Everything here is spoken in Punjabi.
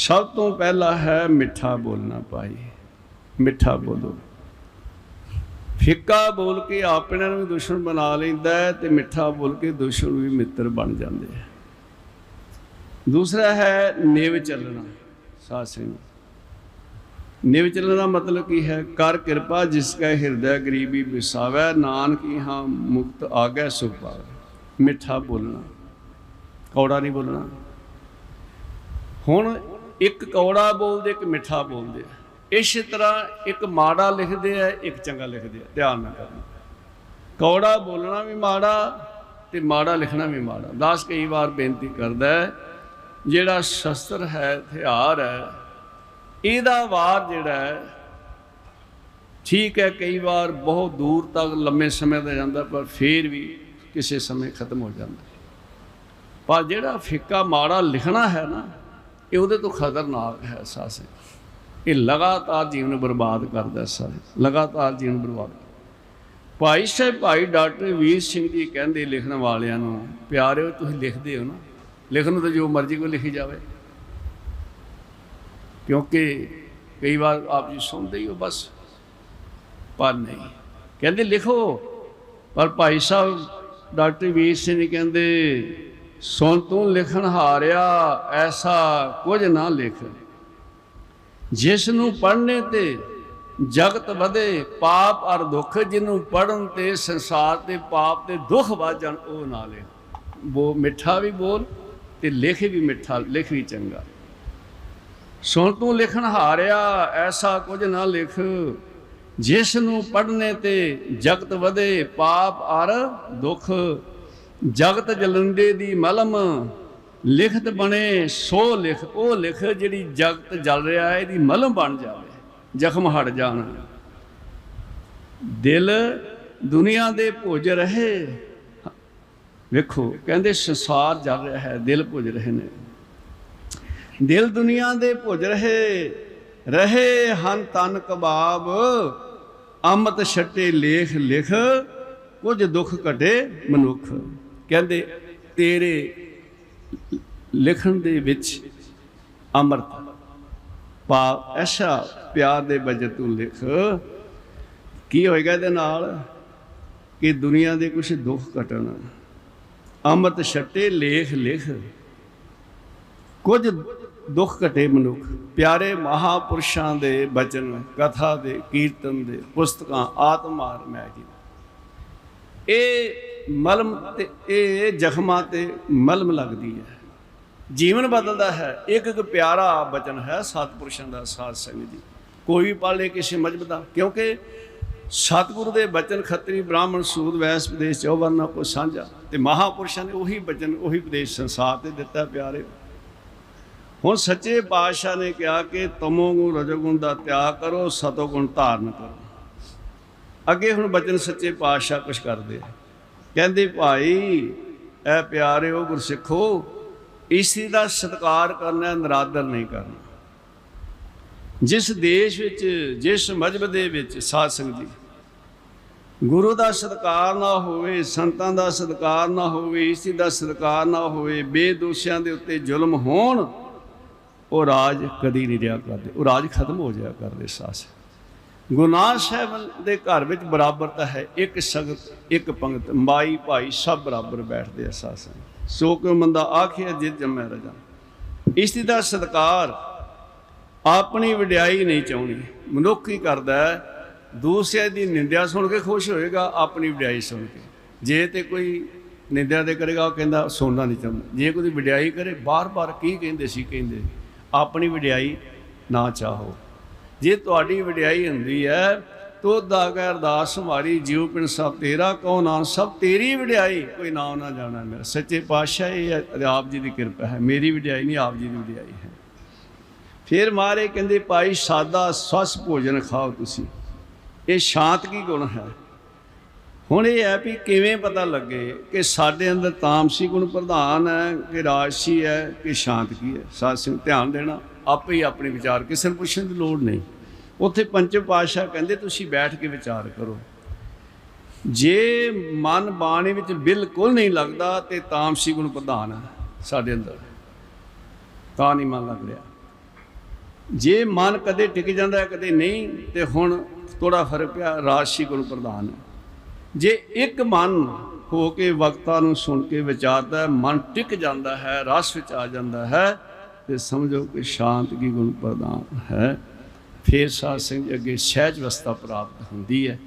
ਸਭ ਤੋਂ ਪਹਿਲਾ ਹੈ ਮਿੱਠਾ ਬੋਲਣਾ ਭਾਈ ਮਿੱਠਾ ਬੋਲੋ। ਫਿੱਕਾ ਬੋਲ ਕੇ ਆਪਣੇ ਨੂੰ ਵੀ ਦੁਸ਼ਮਣ ਬਣਾ ਲੈਂਦਾ ਹੈ ਤੇ ਮਿੱਠਾ ਬੋਲ ਕੇ ਦੁਸ਼ਮਣ ਵੀ ਮਿੱਤਰ ਬਣ ਜਾਂਦੇ ਆ। ਦੂਸਰਾ ਹੈ ਨਿਵ ਚੱਲਣਾ, ਸਾਧ ਸਿੰਘ ਨਿਵ ਚੱਲਣ ਦਾ ਮਤਲਬ ਕੀ ਹੈ? ਕਰ ਕਿਰਪਾ ਜਿਸ ਕਾ ਹਿਰਦੈ ਗਰੀਬੀ ਵਿਸਾਵੈ, ਨਾਨਕ ਹਾਂ ਮੁਕਤ ਆਗੈ ਸੁਖ ਪਾਵੈ। ਮਿੱਠਾ ਬੋਲਣਾ, ਕੌੜਾ ਨਹੀਂ ਬੋਲਣਾ। ਹੁਣ ਇੱਕ ਕੌੜਾ ਬੋਲਦੇ, ਇੱਕ ਮਿੱਠਾ ਬੋਲਦੇ ਆ। ਇਸੇ ਤਰ੍ਹਾਂ ਇੱਕ ਮਾੜਾ ਲਿਖਦੇ ਆ, ਇੱਕ ਚੰਗਾ ਲਿਖਦੇ ਆ। ਧਿਆਨ ਨਾਲ ਕਰਨਾ। ਕੌੜਾ ਬੋਲਣਾ ਵੀ ਮਾੜਾ ਤੇ ਮਾੜਾ ਲਿਖਣਾ ਵੀ ਮਾੜਾ। ਦਾਸ ਕਈ ਵਾਰ ਬੇਨਤੀ ਕਰਦਾ ਹੈ, ਜਿਹੜਾ ਸ਼ਸਤਰ ਹੈ, ਹਥਿਆਰ ਹੈ, ਇਹਦਾ ਵਾਰ ਜਿਹੜਾ ਹੈ, ਠੀਕ ਹੈ, ਕਈ ਵਾਰ ਬਹੁਤ ਦੂਰ ਤੱਕ, ਲੰਮੇ ਸਮੇਂ ਦਾ ਜਾਂਦਾ, ਪਰ ਫੇਰ ਵੀ ਕਿਸੇ ਸਮੇਂ ਖਤਮ ਹੋ ਜਾਂਦਾ। ਪਰ ਜਿਹੜਾ ਫਿੱਕਾ ਮਾੜਾ ਲਿਖਣਾ ਹੈ ਨਾ ਇਹ ਉਹਦੇ ਤੋਂ ਖਤਰਨਾਕ ਹੈ ਸਾਸੇ ਇਹ। ਲਗਾਤਾਰ ਜੀਵਨ ਬਰਬਾਦ ਕਰਦਾ ਸਾਰੇ। ਲਗਾਤਾਰ ਜੀਵਨ ਬਰਬਾਦ। ਭਾਈ ਸਾਹਿਬ, ਭਾਈ ਡਾਕਟਰ ਵੀਰ ਸਿੰਘ ਜੀ ਕਹਿੰਦੇ ਲਿਖਣ ਵਾਲਿਆਂ ਨੂੰ, ਪਿਆਰਿਓ, ਤੁਸੀਂ ਲਿਖਦੇ ਹੋ ਨਾ। ਲਿਖਣ ਨੂੰ ਤਾਂ ਜੋ ਮਰਜ਼ੀ ਕੋਈ ਲਿਖੀ ਜਾਵੇ। ਕਿਉਂਕਿ ਕਈ ਵਾਰ ਆਪ ਜੀ ਸੁਣਦੇ ਹੀ ਹੋ ਬਸ। ਪਰ ਨਹੀਂ। ਕਹਿੰਦੇ ਲਿਖੋ। ਪਰ ਭਾਈ ਸਾਹਿਬ, ਡਾਕਟਰ ਵੀਰ ਸਿੰਘ ਜੀ ਕਹਿੰਦੇ ਸੁਣ ਤੂੰ ਲਿਖਣ ਹਾਰਿਆ, ਐਸਾ ਕੁਝ ਨਾ ਲਿਖ। ਜਿਸ ਨੂੰ ਪੜ੍ਹਨੇ ਤੇ ਜਗਤ ਵਧੇ, ਪਾਪ ਅਰ ਦੁੱਖ ਜਿਹਨੂੰ ਪੜਨ ਤੇ ਸੰਸਾਰ ਤੇ ਪਾਪ ਤੇ ਦੁੱਖ ਵੱਧ ਜਾਣ, ਉਹ ਨਾ ਲਿਖ। ਉਹ ਮਿੱਠਾ ਵੀ ਬੋਲ ਤੇ ਲਿਖ ਵੀ ਮਿੱਠਾ, ਲਿਖ ਵੀ ਚੰਗਾ। ਸੁਣ ਤੂੰ ਲਿਖਣ ਹਾਰਿਆ, ਐਸਾ ਕੁਝ ਨਾ ਲਿਖ। ਜਿਸ ਨੂੰ ਪੜ੍ਹਨੇ ਤੇ ਜਗਤ ਵਧੇ, ਪਾਪ ਅਰ ਦੁੱਖ ਜਗਤ ਜਲੰਦੇ ਦੀ ਮਲਮ, ਲਿਖਤ ਬਣੇ ਸੋ ਲਿਖ, ਉਹ ਲਿਖ ਜਿਹੜੀ ਜਗਤ ਜਲ ਰਿਹਾ ਹੈ, ਇਹਦੀ ਮਲਮ ਬਣ ਜਾਵੇ, ਜ਼ਖਮ ਹਟ ਜਾਣ। ਦਿਲ ਦੁਨੀਆ ਦੇ ਭੁੱਜ ਰਹੇ। ਵੇਖੋ, ਕਹਿੰਦੇ ਸੰਸਾਰ ਜਲ ਰਿਹਾ ਹੈ, ਦਿਲ ਭੁੱਜ ਰਹੇ ਨੇ। ਦਿਲ ਦੁਨੀਆ ਦੇ ਭੁੱਜ ਰਹੇ ਰਹੇ ਹਨ ਤਨ ਕਬਾਬ, ਅੰਮ੍ਰਿਤ ਛੱਟੇ ਲੇਖ ਲਿਖ, ਕੁਝ ਦੁੱਖ ਘਟੇ ਮਨੁੱਖ। ਕਹਿੰਦੇ, ਤੇਰੇ ਲਿਖਣ ਦੇ ਵਿੱਚ ਅੰਮ੍ਰਿਤ, ਪਾ ਐਸਾ ਪਿਆਰ ਦੇ ਵਜੇ ਤੂੰ ਲਿਖ। ਕੀ ਹੋਏਗਾ ਇਹਦੇ ਨਾਲ? ਕਿ ਦੁਨੀਆ ਦੇ ਕੁਝ ਦੁੱਖ ਘਟਣ। ਅੰਮ੍ਰਿਤ ਛੱਟੇ, ਲੇਖ ਲਿਖ। ਕੁਝ ਦੁੱਖ ਘਟੇ ਮਨੁੱਖ। ਪਿਆਰੇ ਮਹਾਪੁਰਸ਼ਾਂ ਦੇ ਬਚਨ, ਕਥਾ ਦੇ ਕੀਰਤਨ ਦੇ ਪੁਸਤਕਾਂ, ਆਤਮਾਰ ਮੈਂ ਜੀ ਇਹ ਮਲਮ ਤੇ ਇਹ ਜ਼ਖਮਾਂ ਤੇ ਮਲਮ ਲੱਗਦੀ ਹੈ। ਜੀਵਨ ਬਦਲਦਾ ਹੈ। ਇੱਕ ਇੱਕ ਪਿਆਰਾ ਬਚਨ ਹੈ ਸਤਿਪੁਰਸ਼ਾਂ ਦਾ ਸਾਧ ਸੰਗ ਜੀ। ਕੋਈ ਵੀ ਪੜ੍ਹ ਕਿਸੇ ਮਜਬ ਦਾ, ਕਿਉਂਕਿ ਸਤਿਗੁਰੂ ਦੇ ਬਚਨ ਖੱਤਰੀ ਬ੍ਰਾਹਮਣ ਸੂਦ ਵੈਸ ਵਿਦੇਸ਼ ਚੌਵਰਨਾ ਕੋ ਸਾਂਝਾ। ਤੇ ਮਹਾਪੁਰਸ਼ਾਂ ਨੇ ਉਹੀ ਬਚਨ, ਉਹੀ ਉਪਦੇਸ਼ ਸੰਸਾਰ ਤੇ ਦਿੱਤਾ ਪਿਆਰੇ। ਹੁਣ ਸੱਚੇ ਪਾਤਸ਼ਾਹ ਨੇ ਕਿਹਾ ਕਿ ਤਮੋ ਗੁਣ ਰਜੋਗੁਣ ਦਾ ਤਿਆਗ ਕਰੋ ਸਤੋਗੁਣ ਧਾਰਨ ਕਰੋ। ਅੱਗੇ ਹੁਣ ਬਚਨ ਸੱਚੇ ਪਾਤਸ਼ਾਹ ਕੁਛ ਕਰਦੇ ਆ। ਕਹਿੰਦੇ ਭਾਈ, ਐ ਪਿਆਰਿਓ ਗੁਰਸਿੱਖੋ, ਇਸੀ ਦਾ ਸਤਿਕਾਰ ਕਰਨਾ ਨਰਾਦਰ ਨਹੀਂ ਕਰਨਾ। ਜਿਸ ਦੇਸ਼ ਵਿੱਚ, ਜਿਸ ਮਜਬ ਦੇ ਵਿੱਚ ਸਾਧ ਸੰਗਤ ਜੀ ਗੁਰੂ ਦਾ ਸਤਿਕਾਰ ਨਾ ਹੋਵੇ, ਸੰਤਾਂ ਦਾ ਸਤਿਕਾਰ ਨਾ ਹੋਵੇ, ਇਸੀ ਦਾ ਸਤਿਕਾਰ ਨਾ ਹੋਵੇ, ਬੇਦੋਸ਼ਿਆਂ ਦੇ ਉੱਤੇ ਜ਼ੁਲਮ ਹੋਣ, ਉਹ ਰਾਜ ਕਦੀ ਨਹੀਂ ਰਿਹਾ ਕਰਦੇ, ਉਹ ਰਾਜ ਖਤਮ ਹੋ ਜਾਇਆ ਕਰਦੇ ਸਾਸ ਗੁਨਾਹ ਸਾਹਿਬ ਦੇ ਘਰ ਵਿੱਚ ਬਰਾਬਰਤਾ ਹੈ, ਇੱਕ ਸ਼ਗਤ, ਇੱਕ ਪੰਗਤ, ਮਾਈ ਭਾਈ ਸਭ ਬਰਾਬਰ ਬੈਠਦੇ ਆ ਸਾਸ ਸੋ ਕਿਉਂ ਮੰਦਾ ਆਖਿਆ ਜਿਤ ਜਮੈ ਰਜਾ। ਇਸ ਦਾ ਸਤਕਾਰ ਆਪਣੀ ਵਡਿਆਈ ਨਹੀਂ ਚਾਹੁੰਦੀ। ਮਨੁੱਖ ਹੀ ਕਰਦਾ ਦੂਸਰੇ ਦੀ ਨਿੰਦਿਆ ਸੁਣ ਕੇ ਖੁਸ਼ ਹੋਏਗਾ, ਆਪਣੀ ਵਡਿਆਈ ਸੁਣ ਕੇ। ਜੇ ਤੇ ਕੋਈ ਨਿੰਦਿਆ ਦੇ ਕਰੇਗਾ, ਉਹ ਕਹਿੰਦਾ ਸੋਨਾ ਨਹੀਂ ਚਾਹੁੰਦਾ। ਜੇ ਕੋਈ ਵਡਿਆਈ ਕਰੇ, ਬਾਰ-ਬਾਰ ਕੀ ਕਹਿੰਦੇ ਸੀ, ਕਹਿੰਦੇ, ਆਪਣੀ ਵਡਿਆਈ ਨਾ ਚਾਹੋ। ਜੇ ਤੁਹਾਡੀ ਵਡਿਆਈ ਹੁੰਦੀ ਹੈ ਤੋ ਦਾ ਕੈ ਅਰਦਾਸ ਮਾਰੀ ਜੀਵ ਪਿੰਡ ਸਭ ਤੇਰਾ ਕਉ ਨਾਮ ਸਭ ਤੇਰੀ ਵਡਿਆਈ। ਕੋਈ ਨਾਮ ਨਾ ਜਾਣਾ ਮੇਰਾ। ਸੱਚੇ ਪਾਤਸ਼ਾਹ ਇਹ ਹੈ, ਆਪ ਜੀ ਦੀ ਕਿਰਪਾ ਹੈ। ਮੇਰੀ ਵਡਿਆਈ ਨਹੀਂ ਆਪ ਜੀ ਦੀ ਵਡਿਆਈ ਹੈ। ਫਿਰ ਮਾਰੇ ਕਹਿੰਦੇ ਭਾਈ ਸਾਦਾ ਸਵਸ ਭੋਜਨ ਖਾਓ ਤੁਸੀਂ। ਇਹ ਸ਼ਾਂਤ ਕੀ ਗੁਣ ਹੈ? ਹੁਣ ਇਹ ਹੈ ਵੀ ਕਿਵੇਂ ਪਤਾ ਲੱਗੇ ਕਿ ਸਾਡੇ ਅੰਦਰ ਤਾਮਸੀ ਗੁਣ ਪ੍ਰਧਾਨ ਹੈ ਕਿ ਰਾਜਸੀ ਹੈ ਕਿ ਸ਼ਾਂਤ ਕੀ ਹੈ? ਸਾਧ ਸਿੰਘ ਧਿਆਨ ਦੇਣਾ। ਆਪੇ ਹੀ ਆਪਣੇ ਵਿਚਾਰ, ਕਿਸੇ ਨੂੰ ਪੁੱਛਣ ਦੀ ਲੋੜ ਨਹੀਂ। ਉੱਥੇ ਪੰਚਮ ਪਾਤਸ਼ਾਹ ਕਹਿੰਦੇ, ਤੁਸੀਂ ਬੈਠ ਕੇ ਵਿਚਾਰ ਕਰੋ। ਜੇ ਮਨ ਬਾਣੀ ਵਿੱਚ ਬਿਲਕੁਲ ਨਹੀਂ ਲੱਗਦਾ, ਤੇ ਤਾਮਸੀ ਗੁਣ ਪ੍ਰਧਾਨ ਹੈ ਸਾਡੇ ਅੰਦਰ। ਤਾਂ ਨਹੀਂ ਮਨ ਲੱਗ ਰਿਹਾ। ਜੇ ਮਨ ਕਦੇ ਟਿਕ ਜਾਂਦਾ ਕਦੇ ਨਹੀਂ, ਤੇ ਹੁਣ ਥੋੜਾ ਫ਼ਰਕ ਪਿਆ, ਰਾਸ਼ੀ ਗੁਣ ਪ੍ਰਧਾਨ ਜੇ ਇੱਕ ਮਨ ਹੋ ਕੇ ਵਕਤਾਂ ਨੂੰ ਸੁਣ ਕੇ ਵਿਚਾਰਦਾ ਮਨ ਟਿਕ ਜਾਂਦਾ ਹੈ, ਰਸ ਵਿੱਚ ਆ ਜਾਂਦਾ ਹੈ ਤੇ ਸਮਝੋ ਕਿ ਸ਼ਾਂਤ ਕੀ ਗੁਣ ਪ੍ਰਦਾਨ ਹੈ। ਫੇਰ ਸਾਧ ਸਿੰਘ ਅੱਗੇ ਸਹਿਜ ਅਵਸਥਾ ਪ੍ਰਾਪਤ ਹੁੰਦੀ ਹੈ।